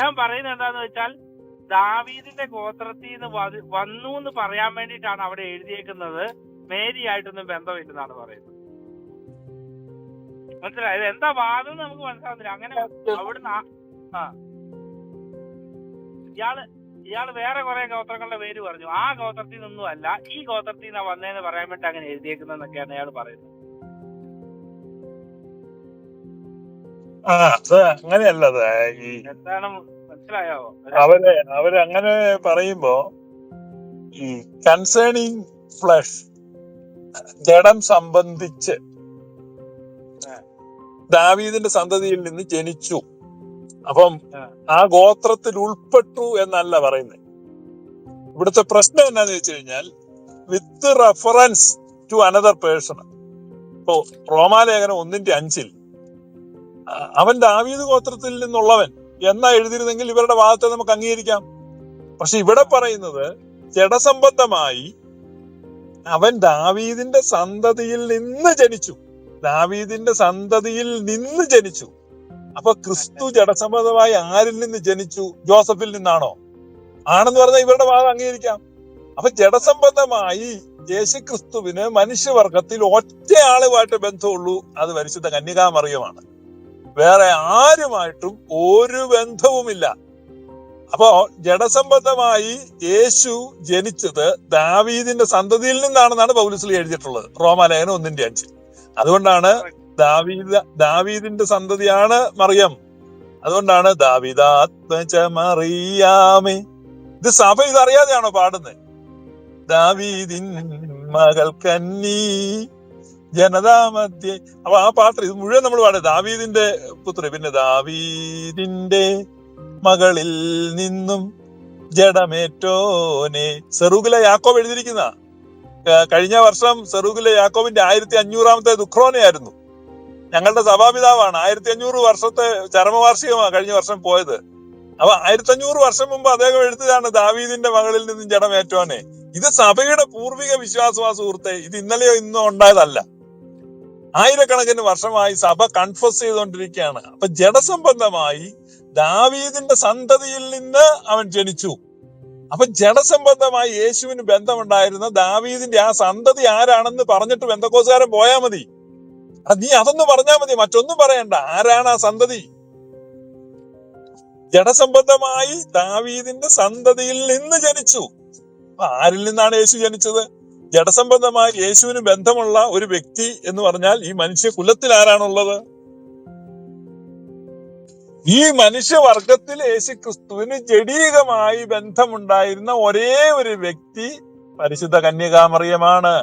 അദ്ദേഹം പറയുന്നത് എന്താന്ന് വെച്ചാൽ ദാവീദിന്റെ ഗോത്രത്തിൽ നിന്ന് വന്നു എന്ന് പറയാൻ വേണ്ടിയിട്ടാണ് അവിടെ എഴുതിയേക്കുന്നത്. മേരി ആയിട്ടൊന്നും ബന്ധമില്ലെന്നാണ് പറയുന്നത്. ഇത് എന്താ വാദം നമുക്ക് മനസ്സിലാവുന്നില്ല. അങ്ങനെ അവിടുന്ന് ആ- ഇയാൾ ഇയാൾ വേറെ കുറെ ഗോത്രങ്ങളുടെ പേര് പറഞ്ഞു. ആ ഗോത്രത്തിൽ നിന്നൊന്നും അല്ല ഈ ഗോത്രത്തിൽ നിന്നാ വന്നേന്ന് പറയാൻ വേണ്ടി അങ്ങനെ എഴുതിയേക്കുന്നതെന്നൊക്കെയാണ് അയാൾ പറയുന്നത്. ആ അത് അങ്ങനെയല്ലത് ഈ എന്താണ് മനസ്സിലായോ? അവർ അവരങ്ങനെ പറയുമ്പോ ഈ കൺസേണിങ് ഫ്ലഷ് ജഡം സംബന്ധിച്ച് ദാവീദിന്റെ സന്തതിയിൽ നിന്ന് ജനിച്ചു. അപ്പം ആ. ഗോത്രത്തിൽ ഉൾപ്പെട്ടു എന്നല്ല പറയുന്നത് ഇവിടുത്തെ പ്രശ്നം എന്താന്ന് വെച്ച് കഴിഞ്ഞാൽ with reference to another person ഇപ്പോ റോമാലേഖനം ഒന്നിന്റെ അഞ്ചിൽ അവൻ ദാവീദ് ഗോത്രത്തിൽ നിന്നുള്ളവൻ എന്നാ എഴുതിയിരുന്നെങ്കിൽ ഇവരുടെ വാദത്തെ നമുക്ക് അംഗീകരിക്കാം. പക്ഷെ ഇവിടെ പറയുന്നത് ജഡസംബന്ധമായി അവൻ ദാവീദിന്റെ സന്തതിയിൽ നിന്ന് ജനിച്ചു. ദാവീദിന്റെ സന്തതിയിൽ നിന്ന് ജനിച്ചു. അപ്പൊ ക്രിസ്തു ജഡസംബന്ധമായി ആരിൽ നിന്ന് ജനിച്ചു? ജോസഫിൽ നിന്നാണോ? ആണെന്ന് പറഞ്ഞാൽ ഇവരുടെ വാദം അംഗീകരിക്കാം. അപ്പൊ ജഡസംബന്ധമായി യേശു ക്രിസ്തുവിന് മനുഷ്യവർഗത്തിൽ ഒറ്റയാളുമായിട്ട് ബന്ധമുള്ളൂ അത് പരിശുദ്ധ കന്യകാമറിയമാണ്. വേറെ ആരുമായിട്ടും ഒരു ബന്ധവുമില്ല. അപ്പോ ജഡസംബന്ധമായി യേശു ജനിച്ചത് ദാവീദിന്റെ സന്തതിയിൽ നിന്നാണെന്നാണ് പൗലുസ്ലി എഴുതിയിട്ടുള്ളത്. റോമാലേഖനം ഒന്നിന്റെ അഞ്ച്. അതുകൊണ്ടാണ് ദാവീദ ദാവീദിന്റെ സന്തതിയാണ് മറിയം. അതുകൊണ്ടാണ് ദാവിദാത്മജ മറിയാമേ ഇത് സഭ ഇതറിയാതെയാണോ പാടുന്നത്? ദാവീദിൻ മകൾ കന്നി. ജനതാമധ്യ അപ്പൊ ആ പാട്ട് ഇത് മുഴുവൻ നമ്മൾ പാടുക ദാവീദിന്റെ പുത്രി. പിന്നെ ദാവീദിന്റെ മകളിൽ നിന്നും ജഡമേറ്റോനെ. സെറൂഗിലെ യാക്കോബ് എഴുതിയിരിക്കുന്ന കഴിഞ്ഞ വർഷം സെറൂഗിലെ യാക്കോബിന്റെ ആയിരത്തി അഞ്ഞൂറാമത്തെ ദുഃഖ്രോനയായിരുന്നു ഞങ്ങളുടെ സഭാപിതാവാണ്. ആയിരത്തി അഞ്ഞൂറ് വർഷത്തെ ചരമവാർഷികമാണ് കഴിഞ്ഞ വർഷം പോയത്. അപ്പൊ ആയിരത്തി അഞ്ഞൂറ് വർഷം മുമ്പ് അദ്ദേഹം എഴുത്തതാണ് ദാവീദിന്റെ മകളിൽ നിന്നും ജഡമേറ്റോനെ. ഇത് സഭയുടെ പൂർവിക വിശ്വാസമാ സുഹൃത്തെ. ഇത് ഇന്നലെയോ ഇന്നോ ഉണ്ടായതല്ല. ആയിരക്കണക്കിന് വർഷമായി സഭ കൺഫസ് ചെയ്തുകൊണ്ടിരിക്കുകയാണ്. അപ്പൊ ജഡസംബന്ധമായി ദാവീദിന്റെ സന്തതിയിൽ നിന്ന് അവൻ ജനിച്ചു. അപ്പൊ ജഡസംബന്ധമായി യേശുവിന് ബന്ധമുണ്ടായിരുന്ന ദാവീദിന്റെ ആ സന്തതി ആരാണെന്ന് പറഞ്ഞിട്ട് ബന്ധക്കോസുകാരൻ പോയാ മതി. നീ അതൊന്നും പറഞ്ഞാ മതി മറ്റൊന്നും പറയണ്ട. ആരാണ് ആ സന്തതി? ജഡസംബന്ധമായി ദാവീദിന്റെ സന്തതിയിൽ നിന്ന് ജനിച്ചു. ആരിൽ നിന്നാണ് യേശു ജനിച്ചത്? ജഡസംബന്ധമായി യേശുവിന് ബന്ധമുള്ള ഒരു വ്യക്തി എന്ന് പറഞ്ഞാൽ ഈ മനുഷ്യ കുലത്തിൽ ആരാണുള്ളത്? ഈ മനുഷ്യവർഗത്തിൽ യേശു ക്രിസ്തുവിന് ജഡീകമായി ബന്ധമുണ്ടായിരുന്ന ഒരേ ഒരു വ്യക്തി പരിശുദ്ധ കന്യകാമറിയമാണ്.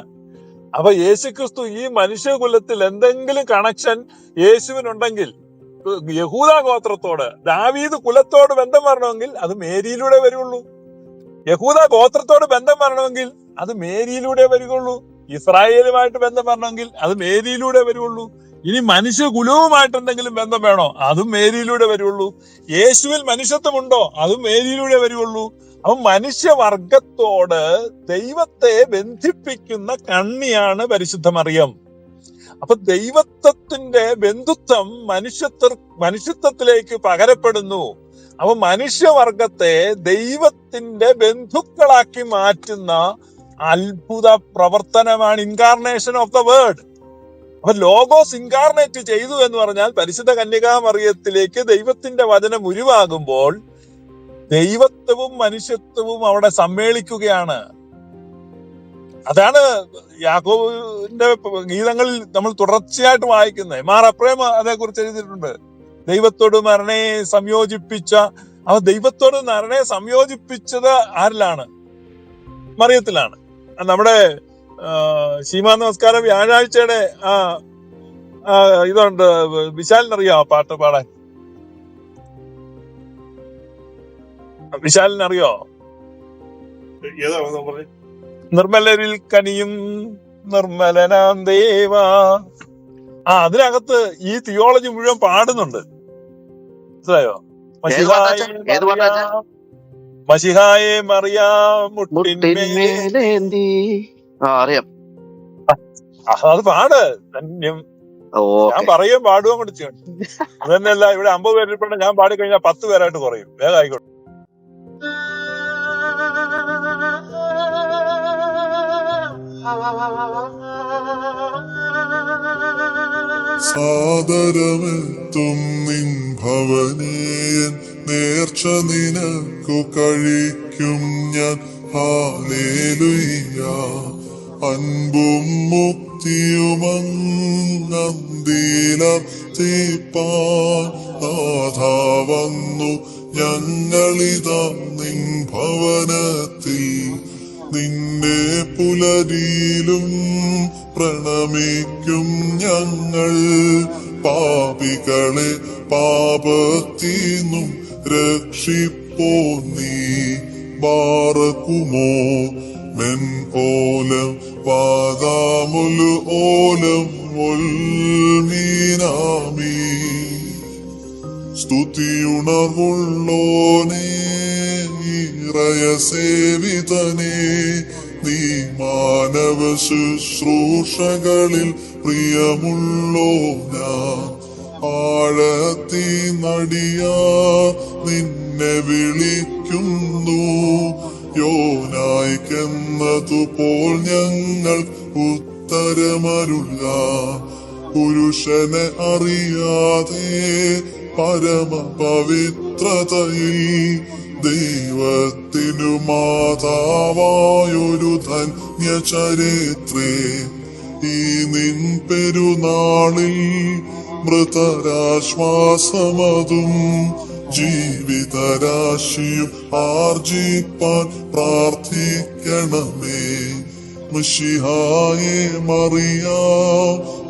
അപ്പൊ യേശു ക്രിസ്തു ഈ മനുഷ്യകുലത്തിൽ എന്തെങ്കിലും കണക്ഷൻ യേശുവിനുണ്ടെങ്കിൽ യഹൂദ ഗോത്രത്തോട് ദാവീദ് കുലത്തോട് ബന്ധം വരണമെങ്കിൽ അത് മേരിയിലൂടെ വരുള്ളൂ. യഹൂദ ഗോത്രത്തോട് ബന്ധം വരണമെങ്കിൽ അത് മേരിയിലൂടെ വരികയുള്ളൂ. ഇസ്രായേലുമായിട്ട് ബന്ധം വരണമെങ്കിൽ അത് മേരിയിലൂടെ വരുള്ളൂ ഇനി മനുഷ്യ കുലവുമായിട്ട് എന്തെങ്കിലും ബന്ധം വേണോ? അതും മേരിയിലൂടെ വരുള്ളൂ യേശുവിൽ മനുഷ്യത്വമുണ്ടോ? അതും മേരിയിലൂടെ വരുള്ളൂ അപ്പൊ മനുഷ്യവർഗത്തോട് ദൈവത്തെ ബന്ധിപ്പിക്കുന്ന കണ്ണിയാണ് പരിശുദ്ധ മറിയം. അപ്പൊ ദൈവത്വത്തിന്റെ ബന്ധുത്വം മനുഷ്യത്വ മനുഷ്യത്വത്തിലേക്ക് പകരപ്പെടുന്നു. അപ്പൊ മനുഷ്യവർഗത്തെ ദൈവത്തിന്റെ ബന്ധുക്കളാക്കി മാറ്റുന്ന അത്ഭുത പ്രവർത്തനമാണ് ഇൻകാർണേഷൻ ഓഫ് ദ വേർഡ് അപ്പൊ ലോഗോസ് ഇൻകാർണേറ്റ് ചെയ്തു എന്ന് പറഞ്ഞാൽ പരിശുദ്ധ കന്യകാമറിയത്തിലേക്ക് ദൈവത്തിന്റെ വചനം ഉരുവാകുമ്പോൾ ദൈവത്വവും മനുഷ്യത്വവും അവിടെ സമ്മേളിക്കുകയാണ്. അതാണ് യാക്കോബിന്റെ ഗീതങ്ങളിൽ നമ്മൾ തുടർച്ചയായിട്ട് വായിക്കുന്നത്. മാർ അപ്രേമ അതേക്കുറിച്ച് എഴുതിയിട്ടുണ്ട്. ദൈവത്തോട് മരണയെ സംയോജിപ്പിച്ച അവ ദൈവത്തോട് മരണയെ സംയോജിപ്പിച്ചത് ആരിലാണ്? മറിയത്തിലാണ്. നമ്മുടെ ശീമാ നമസ്കാരം വ്യാഴാഴ്ചയുടെ ആ ഇതുണ്ട് വിശാലിനറിയാമോ പാട്ട് പാടാൻ? വിശാലിനറിയോ? നിർമ്മലരിൽ കനിയും നിർമ്മലനാം ദേവാ. ആ അതിനകത്ത് ഈ തിയോളജി മുഴുവൻ പാടുന്നുണ്ട്. മനസ്സിലായോ? മഷിഹായെ ഏത് പാട്ടാ? മഷിഹായെ മറിയാം മുട്ടിന്മേൽ. മുട്ടിന്മേലേന്തി. ആ അറിയാം. അത് പാട്. ധന്യം. ഞാൻ ഓക്കെ. പറയുകയും പാടുകയും കൂടി ചെയ്യണം അത് തന്നെയല്ല ഇവിടെ അമ്പത് പേരിൽപ്പെട്ട ഞാൻ പാടി കഴിഞ്ഞാൽ പത്ത് പേരായിട്ട് കുറയും. വേഗം ആയിക്കോട്ടെ. സാദരമെത്തും നിൻ ഭവനേയൻ. നേർച്ച നിനക്കു കഴിക്കും ഞാൻ. ഹാലേലുയ്യ അൻപും തീപ്പാൻ നാഥാ വന്നു. ഞങ്ങളിതാ നിൻ ഭവനത്തിൽ നിന്നെ പുലരിയിലും പ്രണമിക്കും ഞങ്ങൾ. പാപികളെ പാപത്തിനും രക്ഷിപ്പോ നീ ബാറക്കുമോ മെൻ ഓലം പാതാമുലു ഓലം ഒൽമീനാമീ സ്തുതിയുണർവുള്ളോനേ ഇറയ നീ മാനവ ശുശ്രൂഷകളിൽ പ്രിയമുള്ളോന ആഴത്തി നടിയാ നിന്നെ വിളിക്കുന്നു. യോനായിക്കെന്നതുപോൽ ഞങ്ങൾ ഉത്തരമരുള്ള പുരുഷനെ അറിയാതെ പരമ പവിത്രതയിൽ ദൈവത്തിനു മാതാവായൊരു ധന്യചരിത്രേ. ഈ നിൻ പെരുന്നാളിൽ മൃതരാശ്വാസമതും ജീവിതരാശിയും ആർജിപ്പാൻ പ്രാർത്ഥിക്കണമേ. മിഷിഹായെ മറിയാ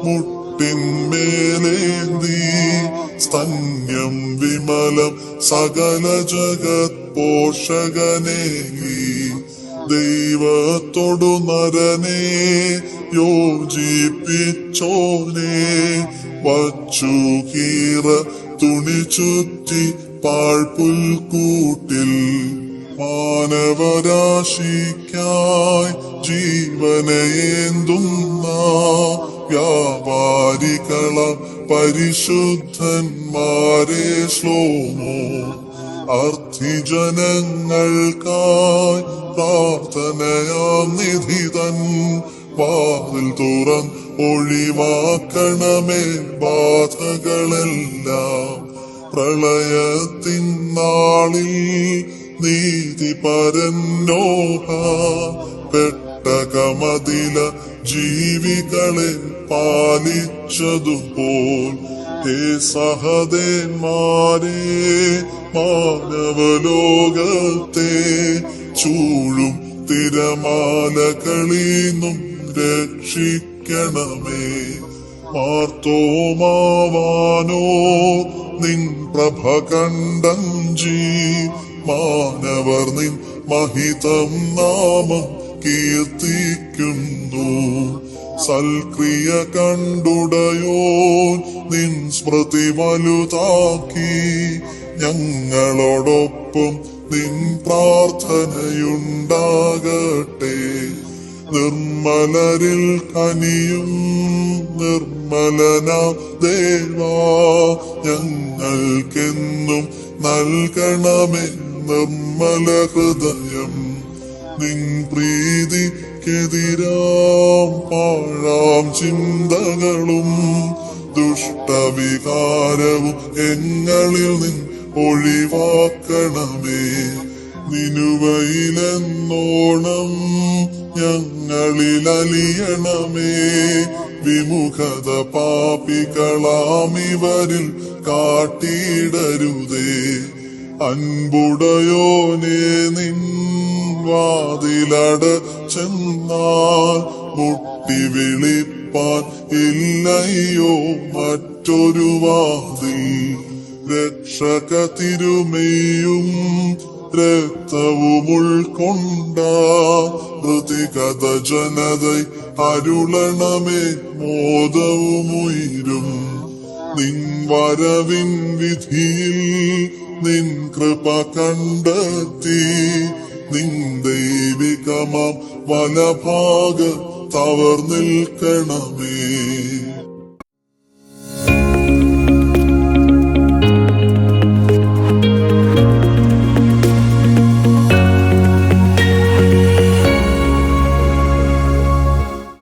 മുട്ടിന്മേലേന്തി സ്തന്യം വിമലം സകല ജഗത് പോഷകനേകി ദൈവത്തോടു നരനെ യോജിപ്പിച്ചോനെ. വച്ചു കീറ തുണി ചുറ്റി പാഴ്പുൽക്കൂട്ടിൽ മാനവരാശിക്കായി ജീവനയേന്തുന്ന വ്യാപാരികള പരിശുദ്ധന്മാരെ ശ്ലോമോ. അർത്ഥിജനങ്ങൾക്കായി പ്രാർത്ഥനയാം നിധിതൻ വാതിൽ തുറന്ന് ഒഴിവാക്കണമേ ബാധകളെല്ലാം. പ്രളയത്തിൻ നാളിൽ നീതി പരന്നോഹ പെട്ടകമതില ജീവികളെ പാലിച്ചതുപോൽ. ഹേ സഹദേന്മാരെ മാനവലോകത്തെ ചൂഴും തിരമാലകളീന്നും രക്ഷിക്കണമേ മാർത്തോമാവാനോ നിൻ പ്രഭ കണ്ടഞ്ചി മാനവർ നിൻ മഹിതം നാമം കീർത്തിക്കുന്നു. സൽക്രിയ കണ്ടുടയോ നിൻ സ്മൃതി വലുതാക്കി ഞങ്ങളോടൊപ്പം നിൻ പ്രാർത്ഥനയുണ്ടാകട്ടെ. നിർമ്മലരിൽ കനിയും നിർമ്മലന ദേവാ. ഞങ്ങൾക്കെന്നും നൽകണമേ നിർമ്മല ഹൃദയം. നിൻ പ്രീതിക്കെതിരാം പാഴാം ചിന്തകളും ദുഷ്ടവികാരവും എങ്ങളിൽ നിൻ ഒഴിവാക്കണമേ. നിനുവയിലെന്നോണം ഞങ്ങളിൽ അലിയണമേ വിമുഖത പാപികളാമിവരിൽ കാട്ടിയിടരുതേ. അൻപുടയോനെ നിൻ വാതിലട ചെന്നാൽ മുട്ടി വിളിപ്പാൻ ഇല്ലയോ മറ്റൊരു വാതിൽ. രക്ഷക തിരുമേയും രക്തവും ഉൾക്കൊണ്ട മൃതികഥ ജനത അരുളണമേ മോദവുമുയരും. നിൻ വരവിൻ വിധിയിൽ നിൻ കൃപ കണ്ടെത്തി നിൻ ദൈവികമാം വലഭാഗ തവർ നിൽക്കണമേ